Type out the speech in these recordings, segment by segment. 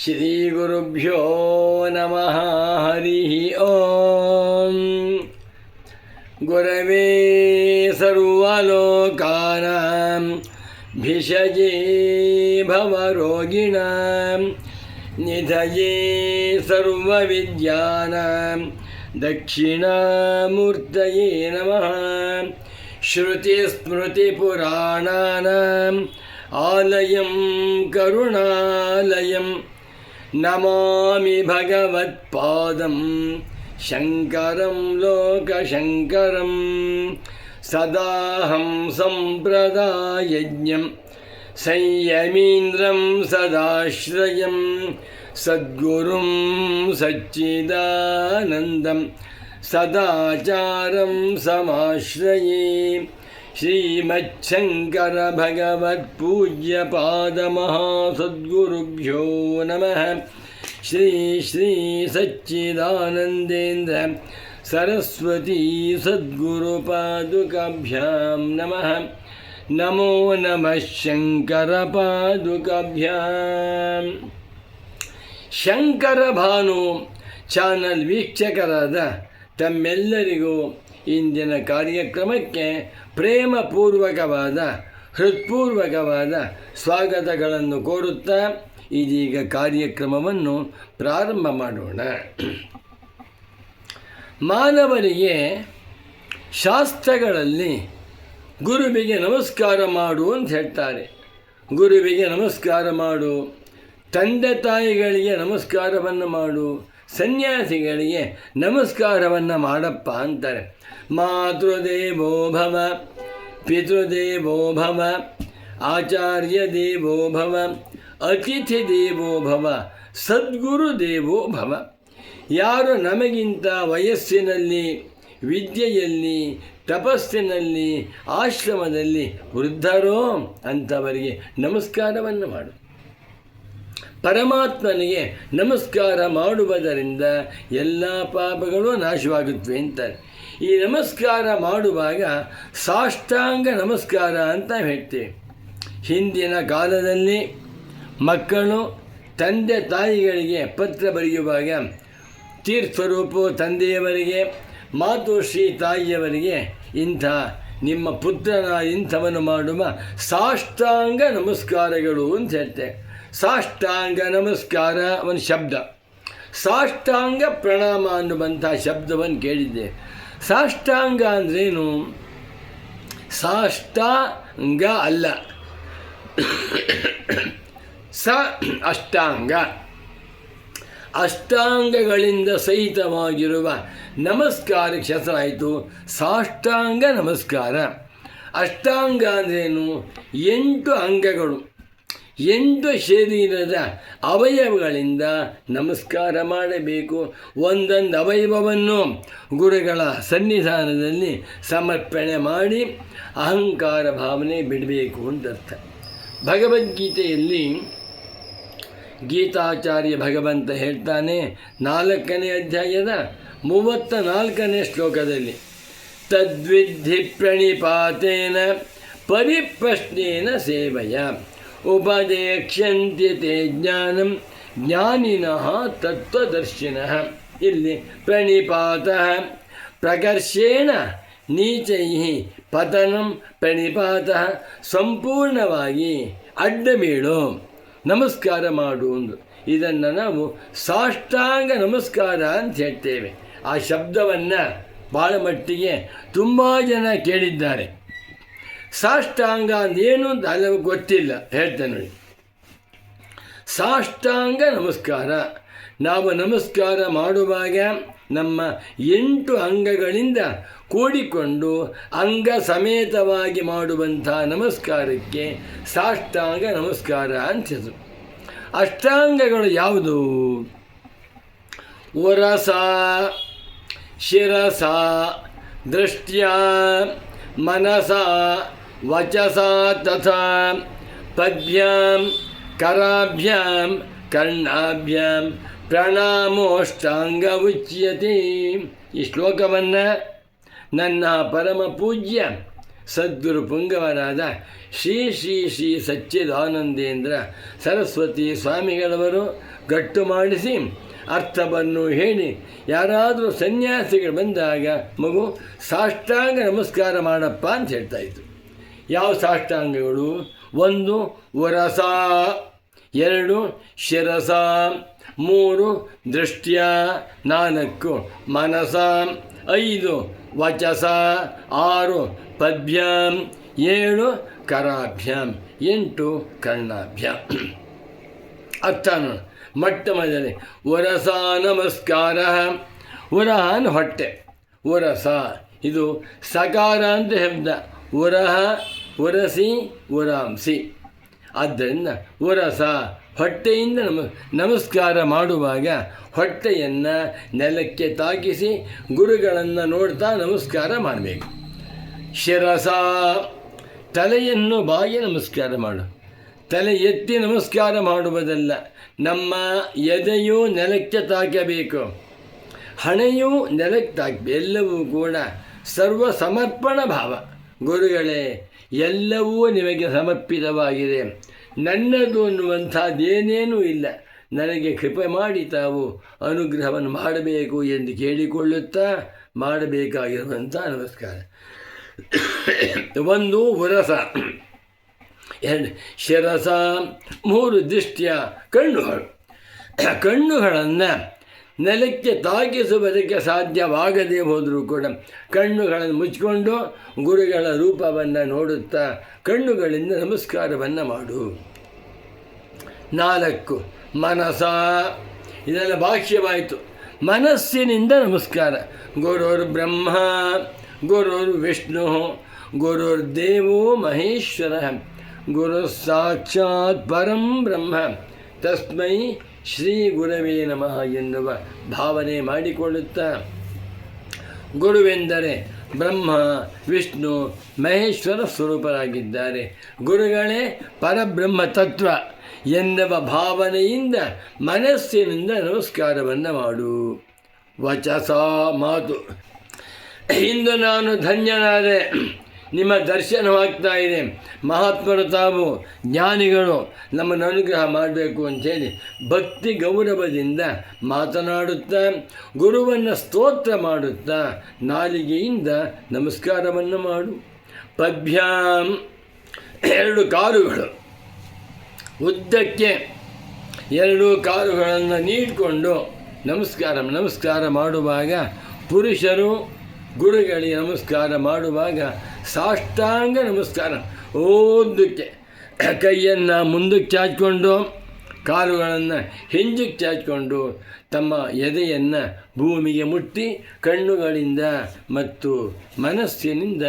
श्रीगुरुभ्यो नमः हरिः ॐ गुरवे सर्वलोकानां भिषजे भवरोगिणां निधये सर्वविद्यानां दक्षिणामूर्तये नमः। श्रुतिस्मृतिपुराणानाम् आलयं करुणालयं नमामि भगवत्पादं शङ्करं लोकशङ्करं सदाहं सम्प्रदायज्ञं संयमीन्द्रं सदाश्रयं सद्गुरुं सच्चिदानन्दं सदाचारं समाश्रये ಶ್ರೀಮಚ್ಛಂಕರ ಭಗವತ್ಪೂಜ್ಯ ಪಾದಮಹಾಸದ್ಗುರುಭ್ಯೋ ನಮಃ ಶ್ರೀ ಶ್ರೀ ಸಚ್ಚಿದಾನಂದೇಂದ್ರ ಸರಸ್ವತೀ ಸದ್ಗುರುಪಾದುಕಾಭ್ಯಾಂ ನಮಃ ನಮೋ ನಮಃ ಶಂಕರಪಾದುಕಾಭ್ಯಾಂ ಶಂಕರ ಭಾನು ಚಾನಲ್ ವೀಕ್ಷಕರಾದ ತಮ್ಮೆಲ್ಲರಿಗೂ ಇಂದಿನ ಕಾರ್ಯಕ್ರಮಕ್ಕೆ ಪ್ರೇಮಪೂರ್ವಕವಾದ, ಹೃತ್ಪೂರ್ವಕವಾದ ಸ್ವಾಗತಗಳನ್ನು ಕೋರುತ್ತಾ ಇದೀಗ ಕಾರ್ಯಕ್ರಮವನ್ನು ಪ್ರಾರಂಭ ಮಾಡೋಣ. ಮಾನವರಿಗೆ ಶಾಸ್ತ್ರಗಳಲ್ಲಿ ಗುರುವಿಗೆ ನಮಸ್ಕಾರ ಮಾಡು ಅಂತ ಹೇಳ್ತಾರೆ. ಗುರುವಿಗೆ ನಮಸ್ಕಾರ ಮಾಡು, ತಂದೆ ತಾಯಿಗಳಿಗೆ ನಮಸ್ಕಾರವನ್ನು ಮಾಡು ಸನ್ಯಾಸಿಗಳಿಗೆ ನಮಸ್ಕಾರವನ್ನು ಮಾಡಪ್ಪ ಅಂತಾರೆ. ಮಾತೃದೇವೋ ಭವ, ಪಿತೃದೇವೋ ಭವ ಆಚಾರ್ಯ ದೇವೋ ಭವ ಅತಿಥಿ ದೇವೋ ಭವ ಸದ್ಗುರು ದೇವೋ ಭವ. ಯಾರು ನಮಗಿಂತ ವಯಸ್ಸಿನಲ್ಲಿ, ವಿದ್ಯೆಯಲ್ಲಿ, ತಪಸ್ಸಿನಲ್ಲಿ, ಆಶ್ರಮದಲ್ಲಿ ವೃದ್ಧರೋ ಅಂಥವರಿಗೆ ನಮಸ್ಕಾರವನ್ನು ಮಾಡು. ಪರಮಾತ್ಮನಿಗೆ ನಮಸ್ಕಾರ ಮಾಡುವುದರಿಂದ ಎಲ್ಲ ಪಾಪಗಳು ನಾಶವಾಗುತ್ತವೆ ಅಂತಾರೆ. ಈ ನಮಸ್ಕಾರ ಮಾಡುವಾಗ ಸಾಷ್ಟಾಂಗ ನಮಸ್ಕಾರ ಅಂತ ಹೇಳ್ತೇವೆ. ಹಿಂದಿನ ಕಾಲದಲ್ಲಿ ಮಕ್ಕಳು ತಂದೆ ತಾಯಿಗಳಿಗೆ ಪತ್ರ ಬರೆಯುವಾಗ ತೀರ್ಥರೂಪು ತಂದೆಯವರಿಗೆ, ಮಾತುಶ್ರೀ ತಾಯಿಯವರಿಗೆ ಇಂಥ ನಿಮ್ಮ ಪುತ್ರನ ಇಂಥವನ್ನು ಮಾಡುವ ಸಾಷ್ಟಾಂಗ ನಮಸ್ಕಾರಗಳು ಅಂತ ಹೇಳ್ತೇವೆ. ಸಾಷ್ಟಾಂಗ ನಮಸ್ಕಾರ ಅವನ ಶಬ್ದ. ಸಾಷ್ಟಾಂಗ ಪ್ರಣಾಮ ಅನ್ನುವಂಥ ಶಬ್ದವನ್ನು ಕೇಳಿದ್ದೆ. ಸಾಷ್ಟಾಂಗ ಅಂದ್ರೇನು? ಸಾಷ್ಟಾಂಗ ಅಲ್ಲ. ಸ ಅಷ್ಟಾಂಗ. ಅಷ್ಟಾಂಗಗಳಿಂದ ಸಹಿತವಾಗಿರುವ ನಮಸ್ಕಾರಕ್ಕೆ ಹೆಸರಾಯಿತು ಸಾಷ್ಟಾಂಗ ನಮಸ್ಕಾರ. ಅಷ್ಟಾಂಗ ಅಂದ್ರೇನು? ಎಂಟು ಅಂಗಗಳು. ಎಂಟು ಶರೀರದ ಅವಯವಗಳಿಂದ ನಮಸ್ಕಾರ ಮಾಡಬೇಕು. ಒಂದೊಂದು ಅವಯವವನ್ನು ಗುರುಗಳ ಸನ್ನಿಧಾನದಲ್ಲಿ ಸಮರ್ಪಣೆ ಮಾಡಿ ಅಹಂಕಾರ ಭಾವನೆ ಬಿಡಬೇಕು ಅಂತರ್ಥ. ಭಗವದ್ಗೀತೆಯಲ್ಲಿ ಗೀತಾಚಾರ್ಯ ಭಗವಂತ ಹೇಳ್ತಾನೆ ನಾಲ್ಕನೇ ಅಧ್ಯಾಯದ ಮೂವತ್ತ ನಾಲ್ಕನೇ ಶ್ಲೋಕದಲ್ಲಿ ತದ್ವಿಧಿ ಪ್ರಣಿಪಾತೇನ ಪರಿಪ್ರಶ್ನೇನ ಸೇವೆಯ. ಉಪದೇಕ್ಷ್ಯಂತ್ಯ ತೇ ಜ್ಞಾನಂ ಜ್ಞಾನಿನಃ ತತ್ವದರ್ಶಿನಃ. ಇಲ್ಲಿ ಪ್ರಣಿಪಾತ ಪ್ರಕರ್ಷೇಣ ನೀಚೈ ಪತನಂ ಪ್ರಣಿಪಾತ ಸಂಪೂರ್ಣವಾಗಿ ಅಡ್ಡ ಬೀಳು ನಮಸ್ಕಾರ ಮಾಡುವುದು ಇದನ್ನು ನಾವು ಸಾಷ್ಟಾಂಗ ನಮಸ್ಕಾರ ಅಂತ ಹೇಳ್ತೇವೆ. ಆ ಶಬ್ದವನ್ನು ಭಾಳ ಮಟ್ಟಿಗೆ ತುಂಬ ಜನ ಕೇಳಿದ್ದಾರೆ. ಸಾಷ್ಟಾಂಗ ಅಂದೇನು ಅಂತ ಅಲ್ಲ, ಗೊತ್ತಿಲ್ಲ. ಹೇಳ್ತೇನೆ ನೋಡಿ. ಸಾಷ್ಟಾಂಗ ನಮಸ್ಕಾರ. ನಾವು ನಮಸ್ಕಾರ ಮಾಡುವಾಗ ನಮ್ಮ ಎಂಟು ಅಂಗಗಳಿಂದ ಕೂಡಿಕೊಂಡು ಅಂಗ ಸಮೇತವಾಗಿ ಮಾಡುವಂಥ ನಮಸ್ಕಾರಕ್ಕೆ ಸಾಷ್ಟಾಂಗ ನಮಸ್ಕಾರ ಅಂತ ಹೆಸರು. ಅಷ್ಟಾಂಗಗಳು ಯಾವುದು? ಒರಸ ಶಿರಸ, ದೃಷ್ಟ್ಯ, ಮನಸ ವಚಸಾ ತಥಾ ಪದ್ಭ್ಯಾಂ ಕರಾಭ್ಯಾಂ ಕರ್ಣಾಭ್ಯಾಂ ಪ್ರಣಾಮೋಷ್ಟಾಂಗ ಉಚ್ಯತಿ ಈ ಶ್ಲೋಕವನ್ನು ನನ್ನ ಪರಮ ಪೂಜ್ಯ ಸದ್ಗುರು ಪುಂಗವರಾದ ಶ್ರೀ ಶ್ರೀ ಶ್ರೀ ಸಚ್ಚಿದಾನಂದೇಂದ್ರ ಸರಸ್ವತಿ ಸ್ವಾಮಿಗಳವರು ಗಟ್ಟು ಮಾಡಿಸಿ ಅರ್ಥವನ್ನು ಹೇಳಿ, ಯಾರಾದರೂ ಸನ್ಯಾಸಿಗಳು ಬಂದಾಗ ಮಗು ಸಾಷ್ಟಾಂಗ ನಮಸ್ಕಾರ ಮಾಡಪ್ಪ ಅಂತ ಹೇಳ್ತಾ ಇತ್ತು ಯಾವ ಸಾಷ್ಟಾಂಗಗಳು? ಒಂದು, ವರಸ. ಎರಡು, ಶಿರಸ. ಮೂರು, ದೃಷ್ಟ್ಯ. ನಾಲ್ಕು, ಮನಸ. ಐದು, ವಚಸ. ಆರು, ಪದ್ಯಂ. ಏಳು, ಕರಾಭ್ಯಂ. ಎಂಟು, ಕರ್ಣಾಭ್ಯಾಂ. ಅರ್ಥ ಮೊಟ್ಟ ಮೊದಲೇ, ವರಸ ನಮಸ್ಕಾರ. ವರಹನ್ ಹೊಟ್ಟೆ. ವರಸ. ಇದು ಸಕಾರ ಅಂತ ಶಬ್ದ ವರಹ ವರಸಿ ವರಾಂಸಿ. ಆದ್ದರಿಂದ ವರಸ ಹೊಟ್ಟೆಯಿಂದ ನಮ, ನಮಸ್ಕಾರ ಮಾಡುವಾಗ ಹೊಟ್ಟೆಯನ್ನು ನೆಲಕ್ಕೆ ತಾಕಿಸಿ ಗುರುಗಳನ್ನು ನೋಡ್ತಾ ನಮಸ್ಕಾರ ಮಾಡಬೇಕು. ಶಿರಸ, ತಲೆಯನ್ನು ಬಾಗಿ ನಮಸ್ಕಾರ ಮಾಡು. ತಲೆ ಎತ್ತಿ ನಮಸ್ಕಾರ ಮಾಡುವುದಲ್ಲ, ನಮ್ಮ ಎದೆಯು ನೆಲಕ್ಕೆ ತಾಕಬೇಕು. ಹಣೆಯೂ ನೆಲಕ್ಕೆ ತಾಕಬೇಕು ಎಲ್ಲವೂ ಕೂಡ ಸರ್ವ ಸಮರ್ಪಣ ಭಾವ. ಗುರುಗಳೇ ಎಲ್ಲವೂ ನಿಮಗೆ ಸಮರ್ಪಿತವಾಗಿದೆ. ನನ್ನದು ಅನ್ನುವಂಥದ್ದೇನೇನೂ ಇಲ್ಲ. ನನಗೆ ಕೃಪೆ ಮಾಡಿ ತಾವು ಅನುಗ್ರಹವನ್ನು ಮಾಡಬೇಕು ಎಂದು ಕೇಳಿಕೊಳ್ಳುತ್ತಾ ಮಾಡಬೇಕಾಗಿರುವಂಥ ನಮಸ್ಕಾರ. ಒಂದು ಉರಸ ಎರಡು ಶಿರಸ. ಮೂರು ದೃಷ್ಟಿಯ. ಕಣ್ಣುಗಳು. ಕಣ್ಣುಗಳನ್ನು ನೆಲಕ್ಕೆ ತಾಕಿಸುವುದಕ್ಕೆ ಸಾಧ್ಯವಾಗದೇ ಹೋದರೂ ಕೂಡ ಕಣ್ಣುಗಳನ್ನು ಮುಚ್ಚಿಕೊಂಡು ಗುರುಗಳ ರೂಪವನ್ನು ನೋಡುತ್ತಾ ಕಣ್ಣುಗಳಿಂದ ನಮಸ್ಕಾರವನ್ನು ಮಾಡು. ನಾಲ್ಕು, ಮನಸ. ಇದೆಲ್ಲ ಭಾಷ್ಯವಾಯಿತು ಮನಸ್ಸಿನಿಂದ ನಮಸ್ಕಾರ. ಗುರುರ್ ಬ್ರಹ್ಮ, ಗುರುರ್ ವಿಷ್ಣು, ಗುರುರ್ ದೇವೋ ಮಹೇಶ್ವರ ಗುರು ಸಾಕ್ಷಾತ್ ಪರಂ ಬ್ರಹ್ಮ. ತಸ್ಮೈ ಶ್ರೀ ಗುರವೇ ನಮಃ ಎನ್ನುವ ಭಾವನೆ ಮಾಡಿಕೊಳ್ಳುತ್ತಾ. ಗುರುವೆಂದರೆ ಬ್ರಹ್ಮ, ವಿಷ್ಣು, ಮಹೇಶ್ವರ ಸ್ವರೂಪರಾಗಿದ್ದಾರೆ. ಗುರುಗಳೇ ಪರಬ್ರಹ್ಮ ತತ್ವ ಎನ್ನುವ ಭಾವನೆಯಿಂದ ಮನಸ್ಸಿನಿಂದ ನಮಸ್ಕಾರವನ್ನು ಮಾಡು. ವಚಸ ಮಾತು. ಇಂದು ನಾನು ಧನ್ಯನಾದೆ. ನಿಮ್ಮ ದರ್ಶನವಾಗ್ತಾ ಇದೆ. ಮಹಾತ್ಮರು ತಾವು ಜ್ಞಾನಿಗಳು, ನಮ್ಮನ್ನು ಅನುಗ್ರಹ ಮಾಡಬೇಕು ಅಂಥೇಳಿ ಭಕ್ತಿ ಗೌರವದಿಂದ ಮಾತನಾಡುತ್ತಾ, ಗುರುವನ್ನು ಸ್ತೋತ್ರ ಮಾಡುತ್ತಾ, ನಾಲಿಗೆಯಿಂದ ನಮಸ್ಕಾರವನ್ನು ಮಾಡು. ಪದ್ಭ್ಯಾಂ ಎರಡು ಕಾರುಗಳು. ಉದ್ದಕ್ಕೆ ಎರಡು ಕಾರುಗಳನ್ನು ನೀಡಿಕೊಂಡು ನಮಸ್ಕಾರ ನಮಸ್ಕಾರ ಮಾಡುವಾಗ ಪುರುಷರು, ಗುರುಗಳಿಗೆ ನಮಸ್ಕಾರ ಮಾಡುವಾಗ ಸಾಷ್ಟಾಂಗ ನಮಸ್ಕಾರ. ಓದಕ್ಕೆ ಕೈಯನ್ನು ಮುಂದಕ್ಕೆ ಚಾಚಿಕೊಂಡು, ಕಾಲುಗಳನ್ನು ಹಿಂಜಕ್ಕೆ ಚಾಚಿಕೊಂಡು, ತಮ್ಮ ಎದೆಯನ್ನು ಭೂಮಿಗೆ ಮುಟ್ಟಿ, ಕಣ್ಣುಗಳಿಂದ ಮತ್ತು ಮನಸ್ಸಿನಿಂದ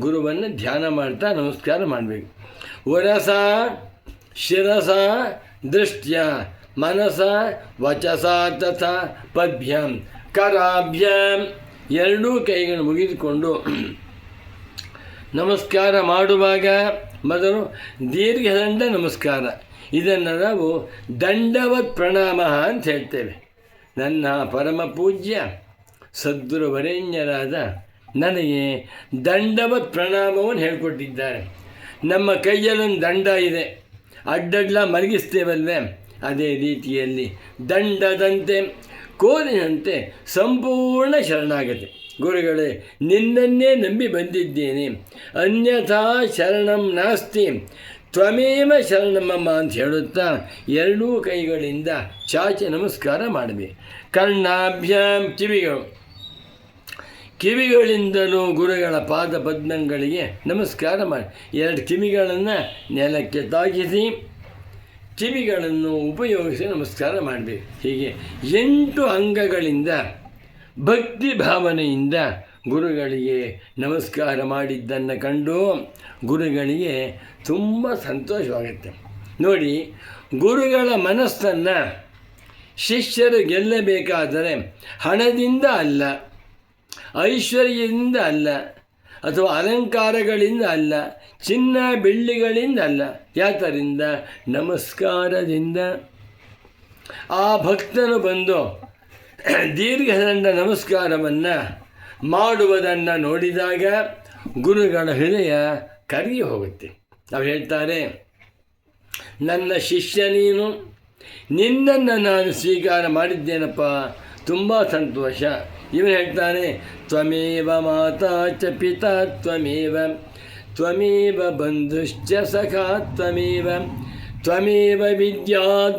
ಗುರುವನ್ನು ಧ್ಯಾನ ಮಾಡ್ತಾ ನಮಸ್ಕಾರ ಮಾಡಬೇಕು. ಒರಸ ಶಿರಸ, ದೃಷ್ಟ್ಯ, ಮನಸ, ವಚಸ, ತಥ ಪದ್ಭ್ಯಾಂ ಕರಾಭ್ಯಂ, ಎರಡೂ ಕೈಗಳನ್ನು ಮುಗಿದುಕೊಂಡು ನಮಸ್ಕಾರ ಮಾಡುವಾಗ ಮೊದಲು ದೀರ್ಘದಂಡ ನಮಸ್ಕಾರ. ಇದನ್ನು ನಾವು ದಂಡವತ್ ಪ್ರಣಾಮ ಅಂತ ಹೇಳ್ತೇವೆ. ನನ್ನ ಪರಮ ಪೂಜ್ಯ ಸದ್ಗುರುವರೇಣ್ಯರಾದ ನನಗೆ ದಂಡವತ್ ಪ್ರಣಾಮವನ್ನು ಹೇಳಿಕೊಟ್ಟಿದ್ದಾರೆ. ನಮ್ಮ ಕೈಯಲ್ಲೊಂದು ದಂಡ ಇದೆ. ಅಡ್ಡಡ್ಲ ಮಲಗಿಸ್ತೇವಲ್ವೇ? ಅದೇ ರೀತಿಯಲ್ಲಿ ದಂಡದಂತೆ ಕೋಲಿನಂತೆ ಸಂಪೂರ್ಣ ಶರಣಾಗತಿ. ಗುರುಗಳೇ, ನಿನ್ನನ್ನೇ ನಂಬಿ ಬಂದಿದ್ದೇನೆ. ಅನ್ಯಥಾ ಶರಣಂ ನಾಸ್ತಿ. ತ್ವಮೇವ ಶರಣಮಮ್ಮ ಅಂತ ಹೇಳುತ್ತಾ ಎರಡೂ ಕೈಗಳಿಂದ ಚಾಚಿ ನಮಸ್ಕಾರ ಮಾಡಿದೆ. ಕರ್ಣಾಭ್ಯಾಂ ಕಿವಿಗಳು. ಕಿವಿಗಳಿಂದಲೂ ಗುರುಗಳ ಪಾದ ಪದ್ಮಗಳಿಗೆ ನಮಸ್ಕಾರ ಮಾಡಿ. ಎರಡು ಕಿವಿಗಳನ್ನು ನೆಲಕ್ಕೆ ತಾಗಿಸಿ. ಕಿವಿಗಳನ್ನು ಉಪಯೋಗಿಸಿ ನಮಸ್ಕಾರ ಮಾಡಬೇಕು ಹೀಗೆ ಎಂಟು ಅಂಗಗಳಿಂದ, ಭಕ್ತಿ ಭಾವನೆಯಿಂದ ಗುರುಗಳಿಗೆ ನಮಸ್ಕಾರ ಮಾಡಿದ್ದನ್ನು ಕಂಡು ಗುರುಗಳಿಗೆ ತುಂಬ ಸಂತೋಷವಾಗುತ್ತೆ. ನೋಡಿ, ಗುರುಗಳ ಮನಸ್ಸನ್ನು ಶಿಷ್ಯರು ಗೆಲ್ಲಬೇಕಾದರೆ ಹಣದಿಂದ ಅಲ್ಲ, ಐಶ್ವರ್ಯದಿಂದ ಅಲ್ಲ ಅಥವಾ ಅಲಂಕಾರಗಳಿಂದ ಅಲ್ಲ, ಚಿನ್ನ ಬೆಳ್ಳಿಗಳಿಂದ ಅಲ್ಲ. ಯಾತರಿಂದ ನಮಸ್ಕಾರದಿಂದ. ಆ ಭಕ್ತನು ಬಂದು ದೀರ್ಘದಂಡ ನಮಸ್ಕಾರವನ್ನು ಮಾಡುವುದನ್ನು ನೋಡಿದಾಗ ಗುರುಗಳ ಹೃದಯ ಕರಗಿ ಹೋಗುತ್ತೆ. ಅವ್ರು ಹೇಳ್ತಾರೆ, ನನ್ನ ಶಿಷ್ಯ ನೀನು, ನಿನ್ನನ್ನು ನಾನು ಸ್ವೀಕಾರ ಮಾಡಿದ್ದೇನಪ್ಪ? ತುಂಬ ಸಂತೋಷ. ಇವನು ಹೇಳ್ತಾರೆ, ತ್ವಮೇವ ಮಾತಾ ಚ ಪಿತಾ ತ್ವಮೇವ ತ್ವಮೇವ ಬಂಧುಶ್ಚ ಸಖಾ ತ್ವಮೇವ ತ್ವಮೇವ ವಿದ್ಯಾ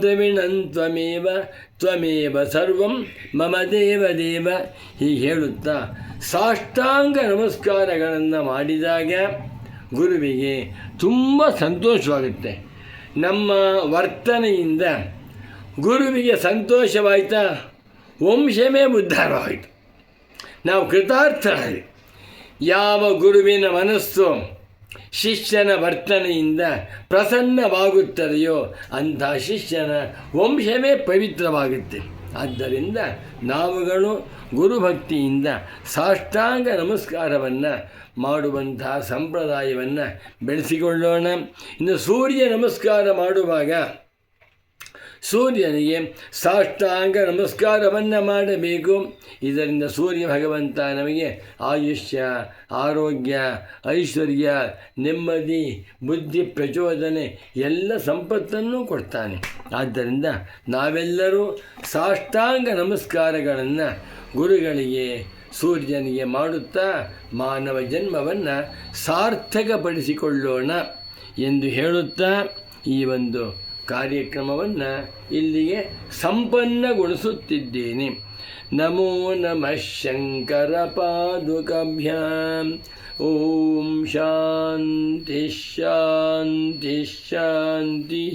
ತ್ವಮೇವ ತ್ವಮೇವ ಸರ್ವಂ ಮಮ ದೇವ ದೇವ ಹೀಗೆ ಹೇಳುತ್ತಾ ಸಾಷ್ಟಾಂಗ ನಮಸ್ಕಾರಗಳನ್ನು ಮಾಡಿದಾಗ ಗುರುವಿಗೆ ತುಂಬ ಸಂತೋಷವಾಗುತ್ತೆ. ನಮ್ಮ ವರ್ತನೆಯಿಂದ ಗುರುವಿಗೆ ಸಂತೋಷವಾಯ್ತಾ? ವಂಶಮೇ ಉದ್ಧಾರವಾಯಿತು. ನಾವು ಕೃತಾರ್ಥರಾಗಿ ಯಾವ ಗುರುವಿನ ಮನಸ್ಸು ಶಿಷ್ಯನ ವರ್ತನೆಯಿಂದ ಪ್ರಸನ್ನವಾಗುತ್ತದೆಯೋ ಅಂಥ ಶಿಷ್ಯನ ವಂಶವೇ ಪವಿತ್ರವಾಗುತ್ತೆ. ಆದ್ದರಿಂದ ನಾವುಗಳು ಗುರುಭಕ್ತಿಯಿಂದ ಸಾಷ್ಟಾಂಗ ನಮಸ್ಕಾರವನ್ನು ಮಾಡುವಂತಹ ಸಂಪ್ರದಾಯವನ್ನು ಬೆಳೆಸಿಕೊಳ್ಳೋಣ. ಇನ್ನು ಸೂರ್ಯ ನಮಸ್ಕಾರ ಮಾಡುವಾಗ ಸೂರ್ಯನಿಗೆ ಸಾಷ್ಟಾಂಗ ನಮಸ್ಕಾರವನ್ನು ಮಾಡಬೇಕು. ಇದರಿಂದ ಸೂರ್ಯ ಭಗವಂತ ನಮಗೆ ಆಯುಷ್ಯ, ಆರೋಗ್ಯ, ಐಶ್ವರ್ಯ, ನೆಮ್ಮದಿ, ಬುದ್ಧಿ, ಪ್ರಚೋದನೆ ಎಲ್ಲ ಸಂಪತ್ತನ್ನು ಕೊಡ್ತಾನೆ. ಆದ್ದರಿಂದ ನಾವೆಲ್ಲರೂ ಸಾಷ್ಟಾಂಗ ನಮಸ್ಕಾರಗಳನ್ನು ಗುರುಗಳಿಗೆ, ಸೂರ್ಯನಿಗೆ ಮಾಡುತ್ತಾ ಮಾನವ ಜನ್ಮವನ್ನು ಸಾರ್ಥಕಪಡಿಸಿಕೊಳ್ಳೋಣ ಎಂದು ಹೇಳುತ್ತಾ ಈ ಒಂದು ಕಾರ್ಯಕ್ರಮವನ್ನು ಇಲ್ಲಿಗೆ ಸಂಪನ್ನಗೊಳಿಸುತ್ತಿದ್ದೇನೆ. ನಮೋ ನಮಃ ಶಂಕರ ಪಾದುಕಭ್ಯಾಂ ಓಂ ಶಾಂತಿ ಶಾಂತಿ ಶಾಂತಿ.